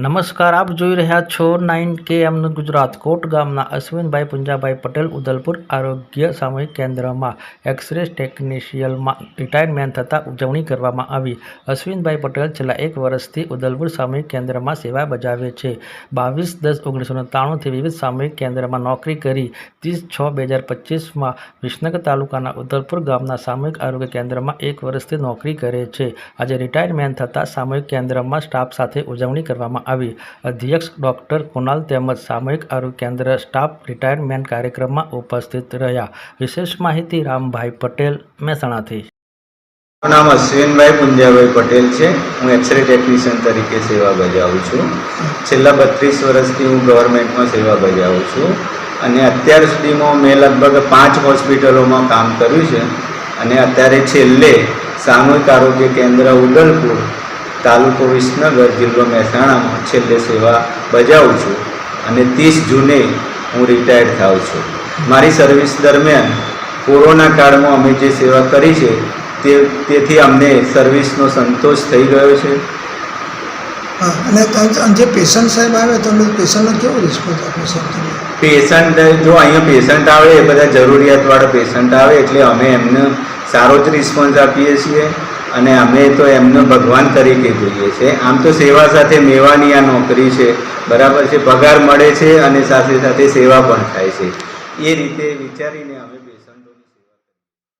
નમસ્કાર, આપ જોઈ રહ્યા છો નાઇન કે એમનું ગુજરાત કોટ ગામના અશ્વિનભાઈ પુંજાભાઈ પટેલ ઉદલપુર આરોગ્ય સામૂહિક કેન્દ્રમાં એક્સરે ટેકનિશિયલમાં રિટાયરમેન્ટ થતાં ઉજવણી કરવામાં આવી. અશ્વિનભાઈ પટેલ છેલ્લા એક વર્ષથી ઉદલપુર સામૂહિક કેન્દ્રમાં સેવા બજાવે છે. બાવીસ દસ ઓગણીસો ત્રાણુંથી વિવિધ સામૂહિક કેન્દ્રમાં નોકરી કરી. ત્રીસ છ બે હજાર પચીસમાં વિસનગર તાલુકાના ઉદલપુર ગામના સામૂહિક આરોગ્ય કેન્દ્રમાં એક વર્ષથી નોકરી કરે છે. આજે રિટાયરમેન્ટ થતાં સામૂહિક કેન્દ્રમાં સ્ટાફ સાથે ઉજવણી કરવામાં આવી. અધ્યક્ષ ડૉક્ટર કુનાલ તેમજ સામૂહિક આરોગ્ય કેન્દ્ર સ્ટાફ રિટાયરમેન્ટ કાર્યક્રમમાં ઉપસ્થિત રહ્યા. વિશેષ માહિતી રામભાઈ પટેલ મહેસાણાથી. મારું નામ અશ્વિનભાઈ પુંજાભાઈ પટેલ છે. હું એક્સરે ટેકનિશિયન તરીકે સેવા બજાવું છું. છેલ્લા બત્રીસ વર્ષથી હું ગવર્મેન્ટમાં સેવા બજાવું છું. અને અત્યાર સુધીમાં મેં લગભગ પાંચ હોસ્પિટલોમાં કામ કર્યું છે. અને અત્યારે છેલ્લે સામૂહિક આરોગ્ય કેન્દ્ર ઉદલપુર તાલુકો વિસનગર જિલ્લો મહેસાણામાં છેલ્લે સેવા બજાવું છું અને ત્રીસ જૂને હું રિટાયર્ડ થાઉં છું. મારી સર્વિસ દરમિયાન કોરોના કાળમાં અમે જે સેવા કરી છે તે તેથી અમને સર્વિસનો સંતોષ થઈ ગયો છે. અને જે પેશન્ટ સાહેબ આવે તો પેશન્ટનો કેવો રિસ્પોન્સ આપો સાહેબ પેશન્ટ જો અહીંયા પેશન્ટ આવે એ બધા જરૂરિયાતવાળા પેશન્ટ આવે એટલે અમે એમને સારો જ રિસ્પોન્સ આપીએ છીએ. અને અમે તો એમને ભગવાન તરીકે જોઈએ છે. આમ તો સેવા સાથે મેવાની આ નોકરી છે. બરાબર છે. પગાર મળે છે અને સાથે સાથે સેવા પણ થાય છે. એ રીતે વિચારીને અમે